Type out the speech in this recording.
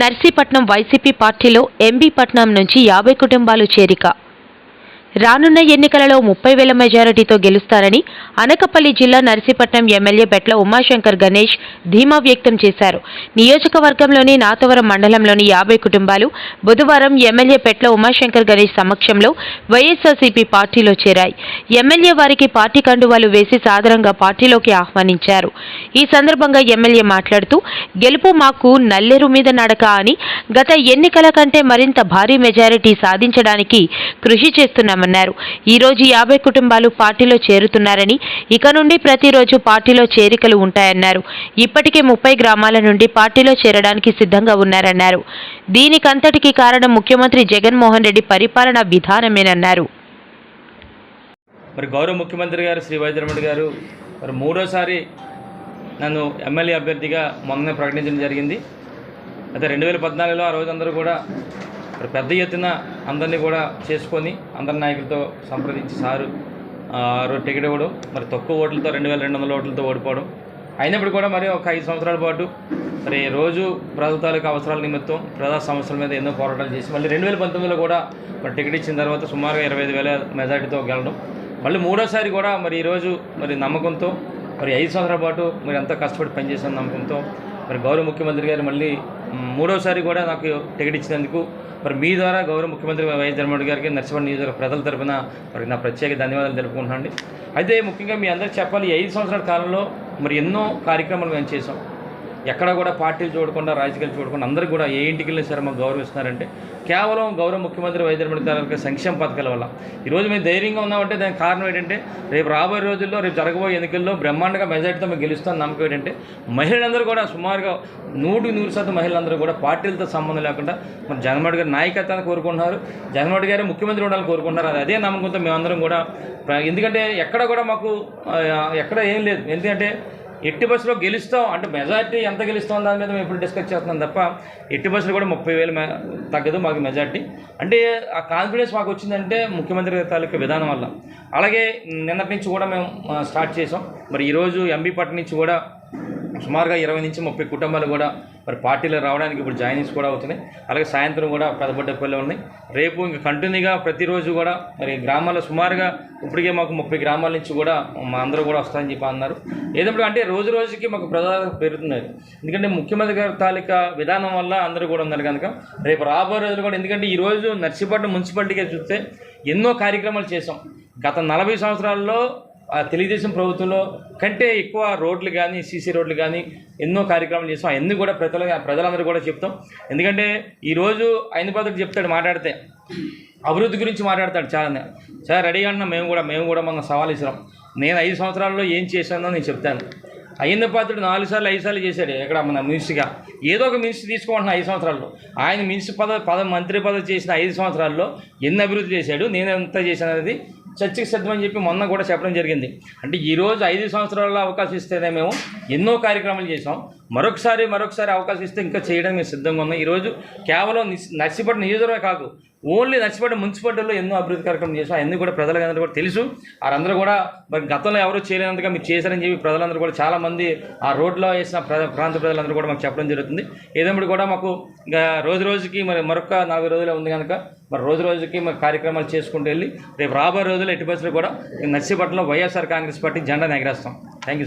Narsipatnam YCP పార్టీలో MB పట్నం నుంచి యాభై కుటుంబాలు చేరిక. రానున్న ఎన్నికలలో ముప్పై వేల మెజారిటీతో గెలుస్తారని అనకపల్లి జిల్లా నర్సీపట్నం ఎమ్మెల్యే బెట్ల ఉమాశంకర్ గణేష్ ధీమా వ్యక్తం చేశారు. నియోజకవర్గంలోని నాతవరం మండలంలోని యాభై కుటుంబాలు బుధవారం ఎమ్మెల్యే పెట్ల ఉమాశంకర్ గణేష్ సమక్షంలో వైఎస్ఆర్సీపీ పార్టీలో చేరాయి. ఎమ్మెల్యే వారికి పార్టీ కండువాలు వేసి సాదరంగా పార్టీలోకి ఆహ్వానించారు. ఈ సందర్భంగా ఎమ్మెల్యే మాట్లాడుతూ గెలుపు మాకు నల్లేరు మీద నడక అని గత ఎన్నికల కంటే మరింత భారీ మెజారిటీ సాధించడానికి కృషి చేస్తున్నామని ఈ ఈరోజు యాభై కుటుంబాలు పార్టీలో చేరుతున్నారని ఇక నుండి ప్రతిరోజు పార్టీలో చేరికలు ఉంటాయన్నారు. ఇప్పటికే ముప్పై గ్రామాల నుండి పార్టీలో చేరడానికి సిద్ధంగా ఉన్నారన్నారు. దీనికంతటికి కారణం ముఖ్యమంత్రి జగన్మోహన్ రెడ్డి పరిపాలనా విధానమేనన్నారు. మరి గౌరవ ముఖ్యమంత్రి గారు శ్రీ వైద్యరమణి గారు మరి మూడోసారి నన్ను ఎమ్మెల్యే అభ్యర్థిగా మొన్న ప్రకటించడం జరిగింది. అయితే రెండు వేల పద్నాలుగులో ఆ రోజు అందరూ కూడా మరి పెద్ద ఎత్తున అందరినీ కూడా చేసుకొని అందరి నాయకులతో సంప్రదించి సారు ఆ రోజు టికెట్ ఇవ్వడం మరి తక్కువ ఓట్లతో రెండు వేల రెండు వందల ఓట్లతో ఓడిపోవడం. అయినప్పుడు కూడా మరి ఒక ఐదు సంవత్సరాల పాటు మరి రోజు ప్రజల తాలూకా అవసరాల నిమిత్తం ప్రజా సమస్యల మీద ఎన్నో పోరాటాలు చేసి మళ్ళీ రెండు వేల పంతొమ్మిదిలో కూడా మరి టికెట్ ఇచ్చిన తర్వాత సుమారుగా ఇరవై ఐదు వేల మెజార్టీతో గెలడం. మళ్ళీ మూడోసారి కూడా మరి ఈరోజు మరి నమ్మకంతో మరి ఐదు సంవత్సరాల పాటు మరి ఎంతో కష్టపడి పనిచేసిన నమ్మకంతో మరి గౌరవ ముఖ్యమంత్రి గారు మళ్ళీ మూడోసారి కూడా నాకు టికెట్ ఇచ్చినందుకు మరి మీ ద్వారా గౌరవ ముఖ్యమంత్రి వైఎస్ జగన్మోహన్ గారికి నర్సిపల్లి నియోజకవర్గ ప్రజల తరఫున మరి నా ప్రత్యేక ధన్యవాదాలు తెలుపుకుంటున్నాను అయితే ముఖ్యంగా మీ అందరికీ చెప్పాలి ఐదు సంవత్సరాల కాలంలో మరి ఎన్నో కార్యక్రమాలు మేము చేసాం ఎక్కడ కూడా పార్టీలు చూడకుండా రాజకీయాలు చూడకుండా అందరూ కూడా ఏ ఇంటికి వెళ్ళినా సరే మాకు గౌరవిస్తున్నారంటే. కేవలం గౌరవ ముఖ్యమంత్రి వైద్యమంత్రి గారి సంక్షేమ పథకాల వల్ల. ఈరోజు మేము ధైర్యంగా ఉన్నామంటే దానికి కారణం ఏంటంటే రేపు రాబోయే రోజుల్లో రేపు జరగబోయే ఎన్నికల్లో బ్రహ్మాండంగా మెజార్టీతో మేము గెలుస్తాం నమ్మకం ఏంటంటే మహిళలందరూ కూడా సుమారుగా నూటికి నూరు శాతం మహిళలందరూ కూడా పార్టీలతో సంబంధం లేకుండా మన జగన్మోహన్ గారి నాయకత్వాన్ని కోరుకుంటున్నారు. జగన్మోహన్ గారు ముఖ్యమంత్రి ఉండాలని కోరుకుంటున్నారు. అది అదే నమ్మకంతో మేమందరం కూడా ఎందుకంటే ఎక్కడ కూడా మాకు ఎక్కడ ఏం లేదు. ఎందుకంటే ఎట్టి బస్సులో గెలుస్తాం అంటే మెజార్టీ ఎంత గెలుస్తాం దాని మీద మేము ఇప్పుడు డిస్కస్ చేస్తున్నాం తప్ప ఎట్టి బస్సులు కూడా ముప్పై వేలు తగ్గదు మాకు మెజార్టీ. అంటే ఆ కాన్ఫిడెన్స్ మాకు వచ్చిందంటే ముఖ్యమంత్రి తాలూకా విధానం వల్ల. అలాగే నిన్నటి నుంచి కూడా మేము స్టార్ట్ చేసాం మరి ఈరోజు ఎంబీపట్నం నుంచి కూడా సుమారుగా ఇరవై నుంచి ముప్పై కుటుంబాలు కూడా మరి పార్టీలో రావడానికి ఇప్పుడు జాయినింగ్స్ కూడా అవుతున్నాయి. అలాగే సాయంత్రం కూడా పెద్దబడ్డపల్లి ఉన్నాయి. రేపు ఇంకా కంటిన్యూగా ప్రతిరోజు కూడా మరి గ్రామాల్లో సుమారుగా ఇప్పటికే మాకు ముప్పై గ్రామాల నుంచి కూడా మా అందరూ కూడా వస్తారని చెప్పి అన్నారు. ఏదప్పుడు అంటే రోజు రోజుకి మాకు ప్రజాదరణ పెరుగుతున్నారు ఎందుకంటే ముఖ్యమంత్రి గారి తాలూకా విధానం వల్ల అందరూ కూడా ఉన్నారు కనుక రేపు రాబోయే రోజులు కూడా ఎందుకంటే ఈరోజు నర్సీపట్నం మున్సిపాలిటీగా చూస్తే ఎన్నో కార్యక్రమాలు చేసాం గత నలభై సంవత్సరాల్లో ఆ తెలుగుదేశం ప్రభుత్వంలో కంటే ఎక్కువ రోడ్లు కానీ సీసీ రోడ్లు కానీ ఎన్నో కార్యక్రమాలు చేస్తాం అవన్నీ కూడా ప్రజల ప్రజలందరూ కూడా చెప్తాం. ఎందుకంటే ఈరోజు ఆయన పద్ధతి చెప్తాడు మాట్లాడితే. అభివృద్ధి గురించి మాట్లాడతాడు. చాలా చాలా రెడీగా ఉన్నా మేము కూడా మేము కూడా మన సవాల్ ఇస్తున్నాం. నేను ఐదు సంవత్సరాల్లో ఏం చేశానో నేను చెప్తాను. అయ్యింద పాత్రుడు నాలుగు సార్లు ఐదు సార్లు చేశాడు ఇక్కడ మన మినిస్ట్గా ఏదో ఒక మినిస్టర్ తీసుకుంటున్నా ఐదు సంవత్సరాల్లో. ఆయన మినిస్టర్ పద పద మంత్రి పదవి చేసిన ఐదు సంవత్సరాల్లో ఎన్ని అభివృద్ధి చేశాడు నేను ఎంత చేశాను అనేది చర్చకి సిద్ధమని చెప్పి మొన్న కూడా చెప్పడం జరిగింది. అంటే ఈరోజు ఐదు సంవత్సరాల అవకాశం ఇస్తేనే మేము ఎన్నో కార్యక్రమాలు చేసాం మరొకసారి మరొకసారి అవకాశం ఇస్తే ఇంకా చేయడం మేము సిద్ధంగా ఉన్నాం. ఈరోజు కేవలం నిస్- నర్సీపట్నం నియోజకవర్గమే కాదు ఓన్లీ నర్సీపట్నం మున్సిపాలిటీలో ఎన్నో అభివృద్ధి కార్యక్రమం చేశారు. అన్నీ కూడా ప్రజలందరూ కూడా తెలుసు. వారందరూ కూడా మరి గతంలో ఎవరు చేయలేనంతగా మీరు చేశారని చెప్పి ప్రజలందరూ కూడా చాలామంది ఆ రోడ్లో వేసిన ప్ర ప్రాంత ప్రజలందరూ కూడా మాకు చెప్పడం జరుగుతుంది. ఏదేమిటి కూడా మాకు రోజు రోజుకి మరి మరొక నాలుగు రోజులే ఉంది కనుక మరి రోజు రోజుకి మరి కార్యక్రమాలు చేసుకుంటూ వెళ్ళి రేపు రాబోయే రోజుల్లో ఎట్టి బస్సులు కూడా నర్సీపట్నంలో వైఎస్ఆర్ కాంగ్రెస్ పార్టీ జెండా ఎగరేస్తాం థ్యాంక్ యూ సార్.